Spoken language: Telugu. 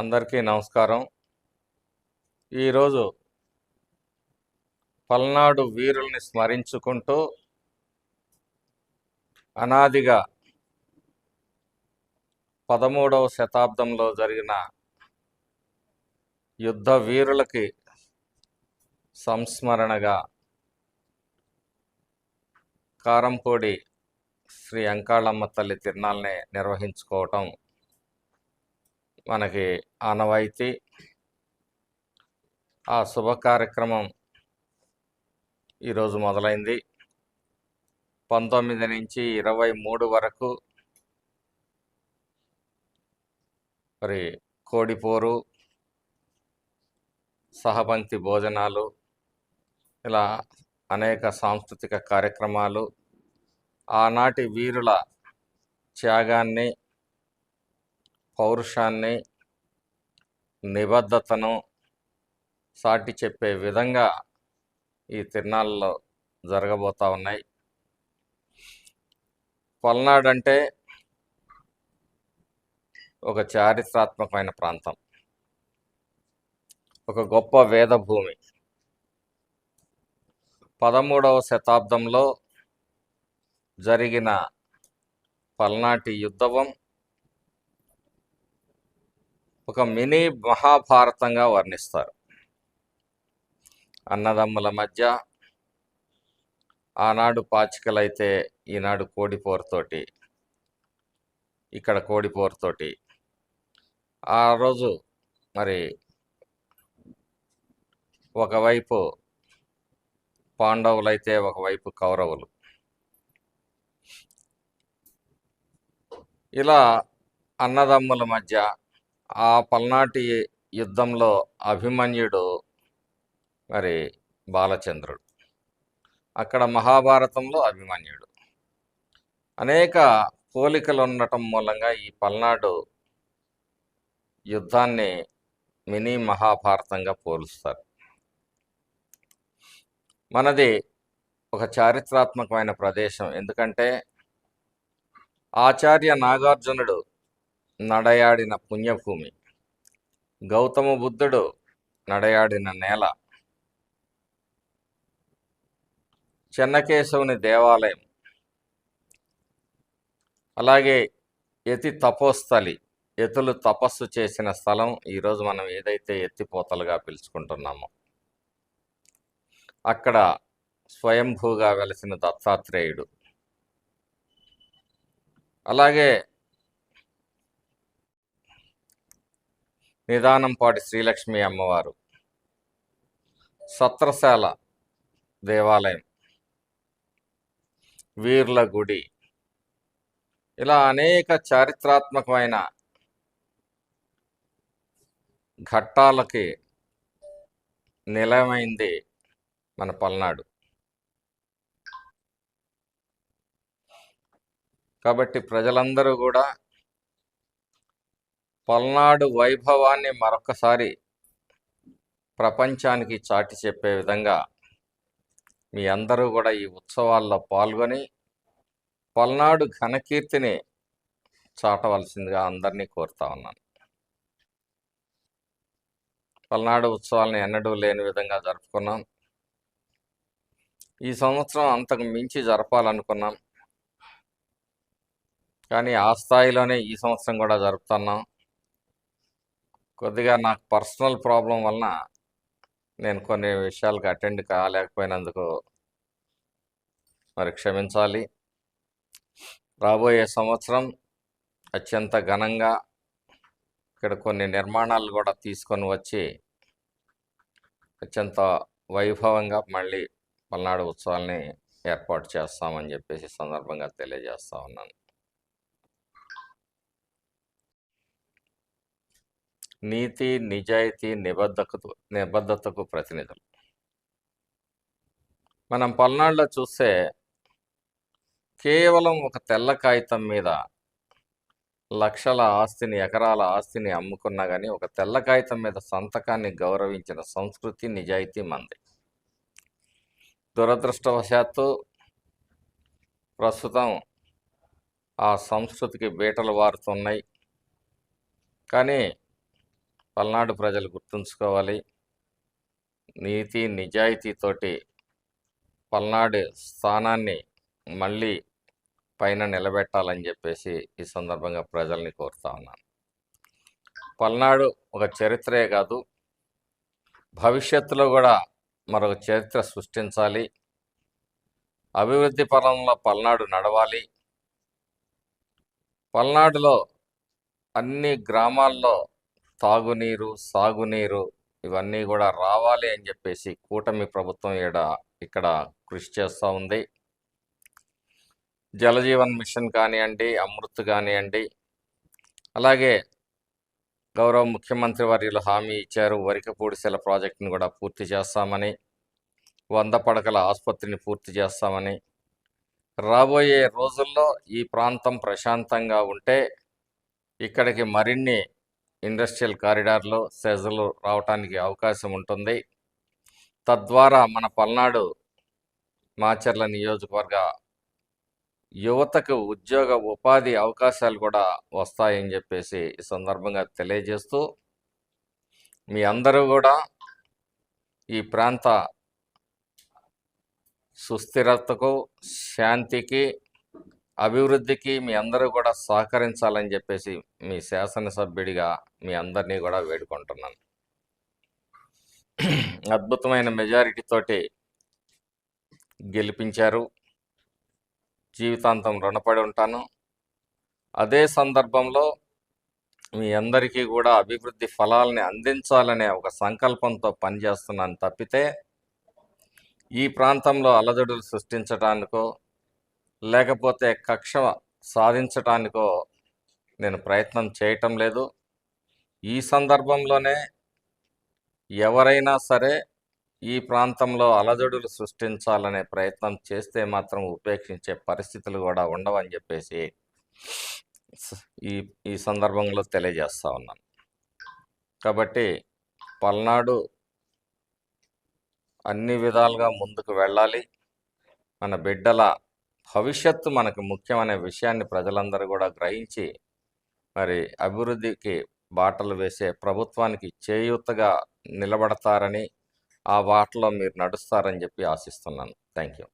అందరికీ నమస్కారం. ఈరోజు పల్నాడు వీరుల్ని స్మరించుకుంటూ అనాదిగా పదమూడవ శతాబ్దంలో జరిగిన యుద్ధ వీరులకి సంస్మరణగా కారంపూడి శ్రీ అంకాళమ్మ తల్లి తిరునాల్ని నిర్వహించుకోవటం మనకి ఆనవాయితీ ఆ శుభ కార్యక్రమం ఈరోజు మొదలైంది. పంతొమ్మిది నుంచి ఇరవై మూడు వరకు మరి కోడిపోరు సహపంక్తి భోజనాలు ఇలా అనేక సాంస్కృతిక కార్యక్రమాలు ఆనాటి వీరుల త్యాగాన్ని పౌరుషాన్ని నిబద్ధతను సాటి చెప్పే విధంగా ఈ తిరునాళ్ళలో జరగబోతా ఉన్నాయి. పల్నాడంటే ఒక చారిత్రాత్మకమైన ప్రాంతం. ఒక గొప్ప వేద భూమి పదమూడవ శతాబ్దంలో జరిగిన పల్నాటి యుద్ధవం ఒక మినీ మహాభారతంగా వర్ణిస్తారు. అన్నదమ్ముల మధ్య ఆనాడు పాచికలైతే ఈనాడు కోడిపోరుతోటి ఇక్కడ కోడిపోరుతోటి ఆ రోజు మరి ఒకవైపు పాండవులైతే ఒకవైపు కౌరవులు. ఇలా అన్నదమ్ముల మధ్య ఆ పల్నాటి యుద్ధంలో అభిమన్యుడు మరి బాలచంద్రుడు. అక్కడ మహాభారతంలో అభిమన్యుడు. అనేక పోలికలు ఉండటం మూలంగా ఈ పల్నాడు యుద్ధాన్ని మినీ మహాభారతంగా పోలుస్తారు. మనది ఒక చారిత్రాత్మకమైన ప్రదేశం. ఎందుకంటే ఆచార్య నాగార్జునుడు నడయాడిన పుణ్యభూమి. గౌతమ బుద్ధుడు నడయాడిన నేల. చెన్నకేశవుని దేవాలయం. అలాగే యతి తపోస్థలి యతులు తపస్సు చేసిన స్థలం. ఈరోజు మనం ఏదైతే ఎత్తిపోతలుగా పిలుచుకుంటున్నామో అక్కడ స్వయంభూగా వెలసిన దత్తాత్రేయుడు. అలాగే నిదానంపాటి శ్రీలక్ష్మి అమ్మవారు. సత్రశాల దేవాలయం. వీర్ల గుడి. ఇలా అనేక చారిత్రాత్మకమైన ఘట్టాలకి నిలయమైంది మన పల్నాడు. కాబట్టి ప్రజలందరూ కూడా పల్నాడు వైభవాన్ని మరొకసారి ప్రపంచానికి చాటి చెప్పే విధంగా మీ అందరూ కూడా ఈ ఉత్సవాల్లో పాల్గొని పల్నాడు ఘనకీర్తిని చాటవలసిందిగా అందరినీ కోరుతా ఉన్నాను. పల్నాడు ఉత్సవాలను ఎన్నడూ లేని విధంగా జరుపుకున్నాం. ఈ సంవత్సరం అంతకు మించి జరపాలనుకున్నాం. కానీ ఆ స్థాయిలోనే ఈ సంవత్సరం కూడా జరుపుతున్నాం. కొద్దిగా నాకు పర్సనల్ ప్రాబ్లం వలన నేను కొన్ని విషయాలకు అటెండ్ కాలేకపోయినందుకు మరి క్షమించాలి. రాబోయే సంవత్సరం అత్యంత ఘనంగా ఇక్కడ కొన్ని నిర్మాణాలు కూడా తీసుకొని వచ్చి అత్యంత వైభవంగా మళ్ళీ పల్నాడు ఉత్సవాల్ని ఏర్పాటు చేస్తామని చెప్పేసి సందర్భంగా తెలియజేస్తా ఉన్నాను. నీతి నిజాయితీ నిబద్ధతకు నిబద్ధతకు ప్రతినిధులు. మనం పల్నాడులో చూస్తే కేవలం ఒక తెల్ల కాగితం మీద లక్షల ఆస్తిని ఎకరాల ఆస్తిని అమ్ముకున్నా కానీ ఒక తెల్ల కాగితం మీద సంతకాన్ని గౌరవించిన సంస్కృతి నిజాయితీ మంది. దురదృష్టవశాత్తు ప్రస్తుతం ఆ సంస్కృతికి బీటలు వారుతున్నాయి. కానీ పల్నాడు ప్రజలు గుర్తుంచుకోవాలి. నీతి నిజాయితీతోటి పల్నాడు స్థానాన్ని మళ్ళీ పైన నిలబెట్టాలని చెప్పేసి ఈ సందర్భంగా ప్రజల్ని కోరుతా ఉన్నాను. పల్నాడు ఒక చరిత్రే కాదు. భవిష్యత్తులో కూడా మరొక చరిత్ర సృష్టించాలి. అభివృద్ధి పరంలో పల్నాడు నడవాలి. పల్నాడులో అన్ని గ్రామాల్లో తాగునీరు సాగునీరు ఇవన్నీ కూడా రావాలి అని చెప్పేసి కూటమి ప్రభుత్వం ఈడ ఇక్కడ కృషి చేస్తూ ఉంది. జలజీవన్ మిషన్ కానివ్వండి అమృత్ కానివ్వండి అలాగే గౌరవ ముఖ్యమంత్రి వర్యులు హామీ ఇచ్చారు. వరికపూడిసెల ప్రాజెక్టును కూడా పూర్తి చేస్తామని వంద పడకల ఆసుపత్రిని పూర్తి చేస్తామని. రాబోయే రోజుల్లో ఈ ప్రాంతం ప్రశాంతంగా ఉంటే ఇక్కడికి మరిన్ని ఇండస్ట్రియల్ కారిడార్లో సెజలు రావటానికి అవకాశం ఉంటుంది. తద్వారా మన పల్నాడు మాచర్ల నియోజకవర్గ యువతకు ఉద్యోగ ఉపాధి అవకాశాలు కూడా వస్తాయని చెప్పేసి ఈ సందర్భంగా తెలియజేస్తూ మీ అందరూ కూడా ఈ ప్రాంత సుస్థిరతకు శాంతికి అభివృద్ధికి మీ అందరూ కూడా సహకరించాలని చెప్పేసి మీ శాసనసభ్యుడిగా మీ అందరినీ కూడా వేడుకుంటున్నాను. అద్భుతమైన మెజారిటీతోటి గెలిపించారు. జీవితాంతం రుణపడి ఉంటాను. అదే సందర్భంలో మీ అందరికీ కూడా అభివృద్ధి ఫలాల్ని అందించాలనే ఒక సంకల్పంతో పనిచేస్తున్నాను తప్పితే ఈ ప్రాంతంలో అలజడులు సృష్టించడానికో లేకపోతే కక్ష సాధించటానికో నేను ప్రయత్నం చేయటం లేదు. ఈ సందర్భంలోనే ఎవరైనా సరే ఈ ప్రాంతంలో అలజడులు సృష్టించాలనే ప్రయత్నం చేస్తే మాత్రం ఉపేక్షించే పరిస్థితులు కూడా ఉండవని చెప్పేసి ఈ ఈ సందర్భంలో తెలియజేస్తా ఉన్నాను. కాబట్టి పల్నాడు అన్ని విధాలుగా ముందుకు వెళ్ళాలి. మన బిడ్డల భవిష్యత్తు మనకు ముఖ్యమనే విషయాన్ని ప్రజలందరూ కూడా గ్రహించి మరి అభివృద్ధికి బాటలు వేసే ప్రభుత్వానికి చేయూతగా నిలబడతారని ఆ బాటలో మీరు నడుస్తారని చెప్పి ఆశిస్తున్నాను. Thank you